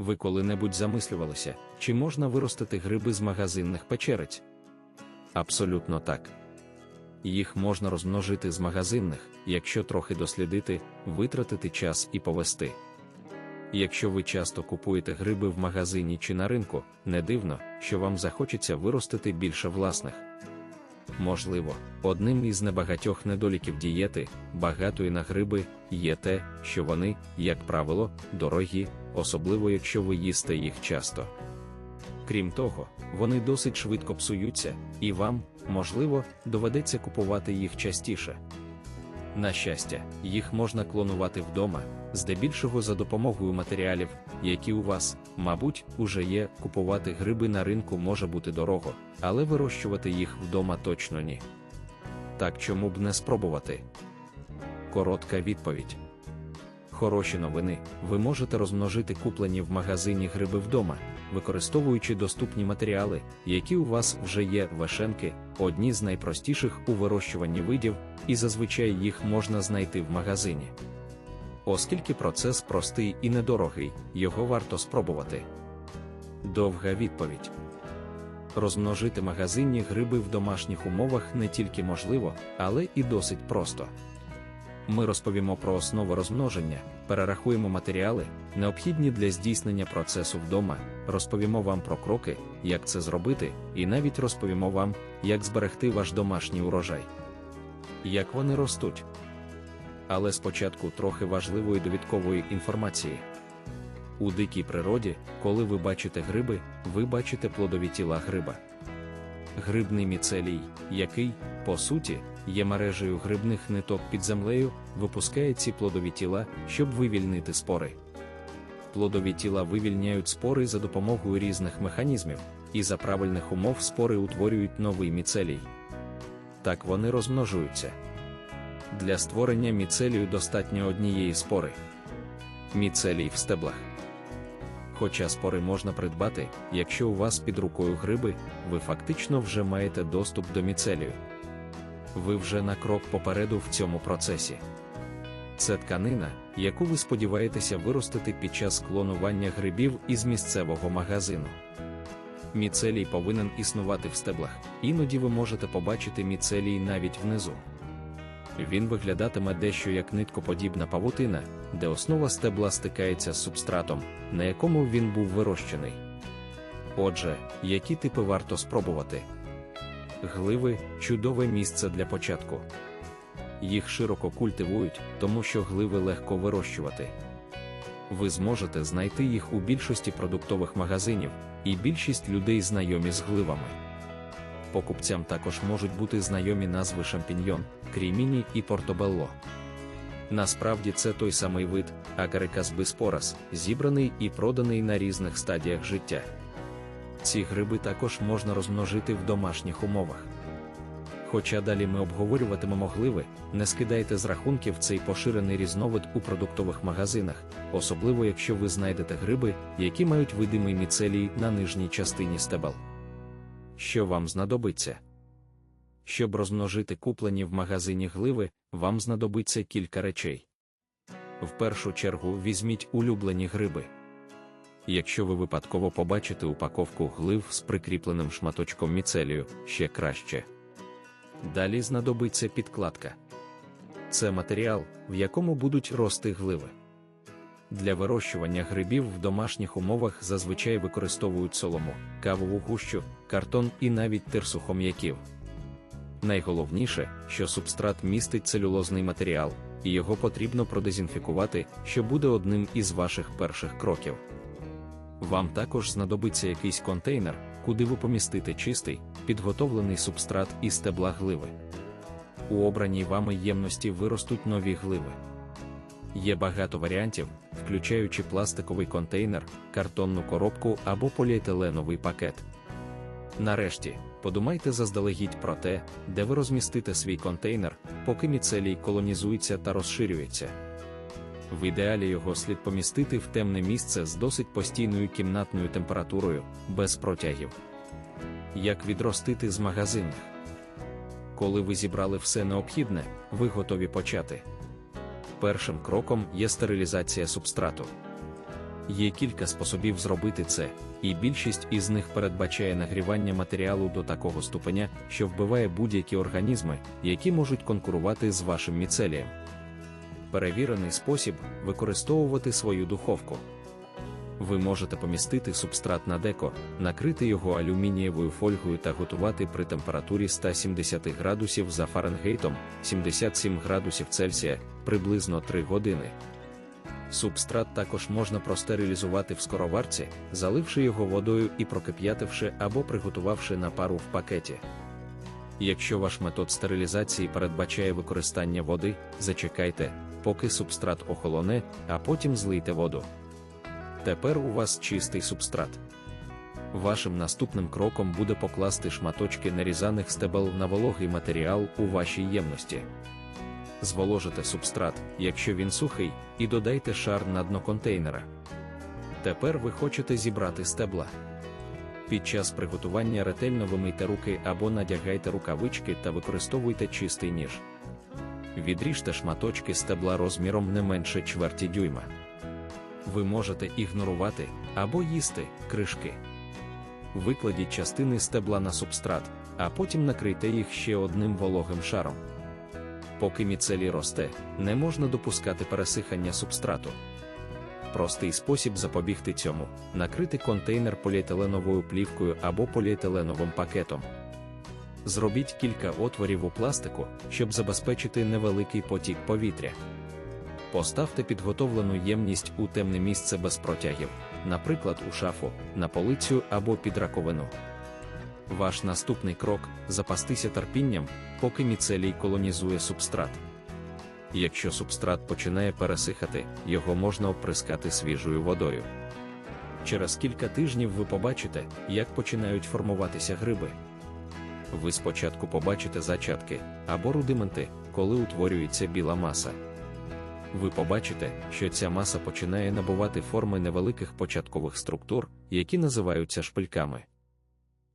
Ви коли-небудь замислювалися, чи можна виростити гриби з магазинних печериць? Абсолютно так. Їх можна розмножити з магазинних, якщо трохи дослідити, витратити час і повести. Якщо ви часто купуєте гриби в магазині чи на ринку, не дивно, що вам захочеться виростити більше власних. Можливо, одним із небагатьох недоліків дієти, багатої на гриби, є те, що вони, як правило, дорогі, особливо якщо ви їсте їх часто. Крім того, вони досить швидко псуються, і вам, можливо, доведеться купувати їх частіше. На щастя, їх можна клонувати вдома, здебільшого за допомогою матеріалів, які у вас, мабуть, уже є. Купувати гриби на ринку може бути дорого, але вирощувати їх вдома точно ні. Так чому б не спробувати? Коротка відповідь. Хороші новини, ви можете розмножити куплені в магазині гриби вдома, використовуючи доступні матеріали, які у вас вже є вешенки, одні з найпростіших у вирощуванні видів, і зазвичай їх можна знайти в магазині. Оскільки процес простий і недорогий, його варто спробувати. Довга відповідь. Розмножити магазинні гриби в домашніх умовах не тільки можливо, але і досить просто. Ми розповімо про основи розмноження, перерахуємо матеріали, необхідні для здійснення процесу вдома, розповімо вам про кроки, як це зробити, і навіть розповімо вам, як зберегти ваш домашній урожай. Як вони ростуть. Але спочатку трохи важливої довідкової інформації. У дикій природі, коли ви бачите гриби, ви бачите плодові тіла гриба. Грибний міцелій, який, по суті, є мережею грибних ниток під землею, випускає ці плодові тіла, щоб вивільнити спори. Плодові тіла вивільняють спори за допомогою різних механізмів, і за правильних умов спори утворюють новий міцелій. Так вони розмножуються. Для створення міцелію достатньо однієї спори. Міцелій в стеблах. Хоча спори можна придбати, якщо у вас під рукою гриби, ви фактично вже маєте доступ до міцелію. Ви вже на крок попереду в цьому процесі. Це тканина, яку ви сподіваєтеся виростити під час клонування грибів із місцевого магазину. Міцелій повинен існувати в стеблах, іноді ви можете побачити міцелій навіть внизу. Він виглядатиме дещо як ниткоподібна павутина, де основа стебла стикається з субстратом, на якому він був вирощений. Отже, які типи варто спробувати? Гливи чудове місце для початку. Їх широко культивують, тому що гливи легко вирощувати. Ви зможете знайти їх у більшості продуктових магазинів, і більшість людей знайомі з гливами. Покупцям також можуть бути знайомі назви шампіньйон, кріміні і портобелло. Насправді це той самий вид, Agaricus bisporas, зібраний і проданий на різних стадіях життя. Ці гриби також можна розмножити в домашніх умовах. Хоча далі ми обговорюватимемо гливи, не скидайте з рахунків цей поширений різновид у продуктових магазинах, особливо якщо ви знайдете гриби, які мають видимий міцелій на нижній частині стебел. Що вам знадобиться? Щоб розмножити куплені в магазині гливи, вам знадобиться кілька речей. В першу чергу візьміть улюблені гриби. Якщо ви випадково побачите упаковку глив з прикріпленим шматочком міцелію, ще краще. Далі знадобиться підкладка. Це матеріал, в якому будуть рости гливи. Для вирощування грибів в домашніх умовах зазвичай використовують солому, кавову гущу, картон і навіть тирсу хом'яків. Найголовніше, що субстрат містить целюлозний матеріал, і його потрібно продезінфікувати, що буде одним із ваших перших кроків. Вам також знадобиться якийсь контейнер, куди ви помістите чистий, підготовлений субстрат із стебла гливи. У обраній вами ємності виростуть нові гливи. Є багато варіантів, включаючи пластиковий контейнер, картонну коробку або поліетиленовий пакет. Нарешті, подумайте заздалегідь про те, де ви розмістите свій контейнер, поки міцелій колонізується та розширюється. В ідеалі його слід помістити в темне місце з досить постійною кімнатною температурою, без протягів. Як відростити з магазинних? Коли ви зібрали все необхідне, ви готові почати. Першим кроком є стерилізація субстрату. Є кілька способів зробити це, і більшість із них передбачає нагрівання матеріалу до такого ступеня, що вбиває будь-які організми, які можуть конкурувати з вашим міцелієм. Перевірений спосіб використовувати свою духовку. Ви можете помістити субстрат на деко, накрити його алюмінієвою фольгою та готувати при температурі 170 градусів за Фаренгейтом 77 градусів Цельсія приблизно 3 години. Субстрат також можна простерилізувати в скороварці, заливши його водою і прокип'ятивши або приготувавши на пару в пакеті. Якщо ваш метод стерилізації передбачає використання води, зачекайте, поки субстрат охолоне, а потім злийте воду. Тепер у вас чистий субстрат. Вашим наступним кроком буде покласти шматочки нарізаних стебел на вологий матеріал у вашій ємності. Зволожите субстрат, якщо він сухий, і додайте шар на дно контейнера. Тепер ви хочете зібрати стебла. Під час приготування ретельно вимийте руки або надягайте рукавички та використовуйте чистий ніж. Відріжте шматочки стебла розміром не менше чверті дюйма. Ви можете ігнорувати або їсти кришки. Викладіть частини стебла на субстрат, а потім накрийте їх ще одним вологим шаром. Поки міцелій росте, не можна допускати пересихання субстрату. Простий спосіб запобігти цьому накрити контейнер поліетиленовою плівкою або поліетиленовим пакетом. Зробіть кілька отворів у пластику, щоб забезпечити невеликий потік повітря. Поставте підготовлену ємність у темне місце без протягів, наприклад, у шафу, на полицю або під раковину. Ваш наступний крок запастися терпінням, поки міцелій колонізує субстрат. Якщо субстрат починає пересихати, його можна оприскати свіжою водою. Через кілька тижнів ви побачите, як починають формуватися гриби. Ви спочатку побачите зачатки або рудименти, коли утворюється біла маса. Ви побачите, що ця маса починає набувати форми невеликих початкових структур, які називаються шпильками.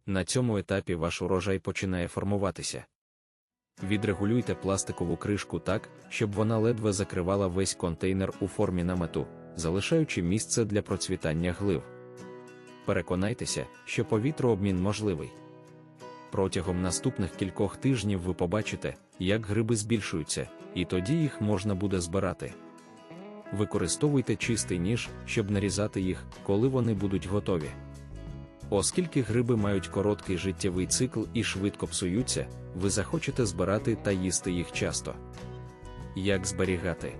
На цьому етапі ваш урожай починає формуватися. Відрегулюйте пластикову кришку так, щоб вона ледве закривала весь контейнер у формі намету, залишаючи місце для процвітання глив. Переконайтеся, що повітрообмін можливий. Протягом наступних кількох тижнів ви побачите, як гриби збільшуються, і тоді їх можна буде збирати. Використовуйте чистий ніж, щоб нарізати їх, коли вони будуть готові. Оскільки гриби мають короткий життєвий цикл і швидко псуються, ви захочете збирати та їсти їх часто. Як зберігати?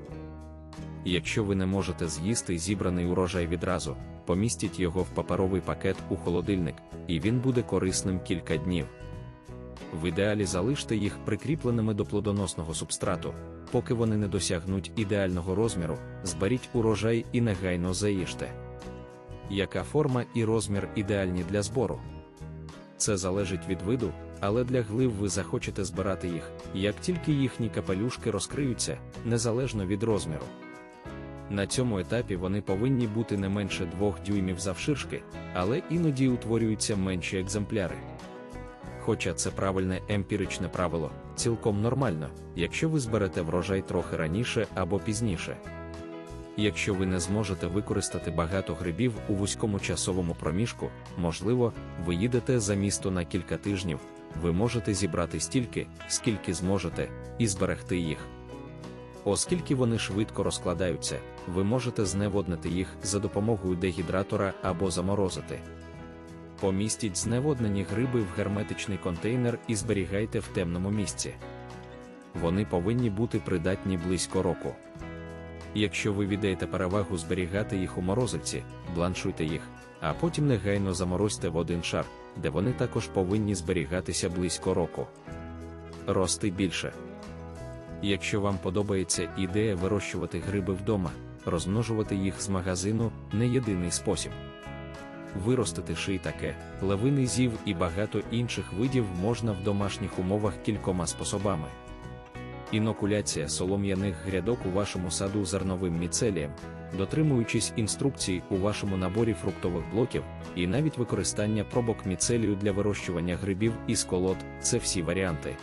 Якщо ви не можете з'їсти зібраний урожай відразу, помістіть його в паперовий пакет у холодильник, і він буде корисним кілька днів. В ідеалі залиште їх прикріпленими до плодоносного субстрату, поки вони не досягнуть ідеального розміру, зберіть урожай і негайно заїжте. Яка форма і розмір ідеальні для збору? Це залежить від виду, але для глив ви захочете збирати їх, як тільки їхні капелюшки розкриються, незалежно від розміру. На цьому етапі вони повинні бути не менше 2 дюймів завширшки, але іноді утворюються менші екземпляри. Хоча це правильне емпіричне правило, цілком нормально, якщо ви зберете врожай трохи раніше або пізніше. Якщо ви не зможете використати багато грибів у вузькому часовому проміжку, можливо, ви їдете за місто на кілька тижнів, ви можете зібрати стільки, скільки зможете, і зберегти їх. Оскільки вони швидко розкладаються, ви можете зневоднити їх за допомогою дегідратора або заморозити. Помістіть зневоднені гриби в герметичний контейнер і зберігайте в темному місці. Вони повинні бути придатні близько року. Якщо ви віддаєте перевагу зберігати їх у морозильці, бланшуйте їх, а потім негайно заморозьте в один шар, де вони також повинні зберігатися близько року. Рости більше. Якщо вам подобається ідея вирощувати гриби вдома, розмножувати їх з магазину не єдиний спосіб. Виростити шийтаке, лавини зів і багато інших видів можна в домашніх умовах кількома способами. Інокуляція солом'яних грядок у вашому саду зерновим міцелієм, дотримуючись інструкцій у вашому наборі фруктових блоків, і навіть використання пробок міцелію для вирощування грибів із колод це всі варіанти.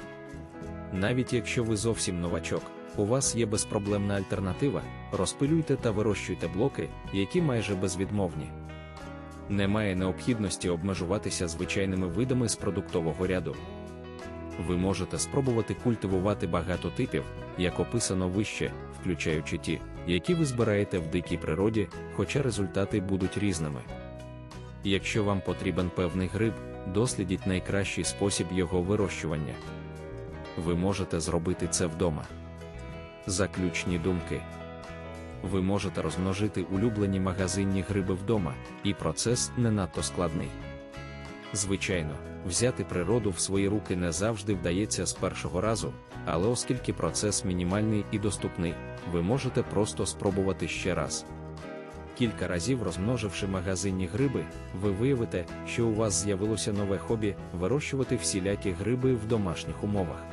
Навіть якщо ви зовсім новачок, у вас є безпроблемна альтернатива, розпилюйте та вирощуйте блоки, які майже безвідмовні. Немає необхідності обмежуватися звичайними видами з продуктового ряду. Ви можете спробувати культивувати багато типів, як описано вище, включаючи ті, які ви збираєте в дикій природі, хоча результати будуть різними. Якщо вам потрібен певний гриб, дослідіть найкращий спосіб його вирощування. Ви можете зробити це вдома. Заключні думки. Ви можете розмножити улюблені магазинні гриби вдома, і процес не надто складний. Звичайно, взяти природу в свої руки не завжди вдається з першого разу, але оскільки процес мінімальний і доступний, ви можете просто спробувати ще раз. Кілька разів розмноживши магазинні гриби, ви виявите, що у вас з'явилося нове хобі вирощувати всілякі гриби в домашніх умовах.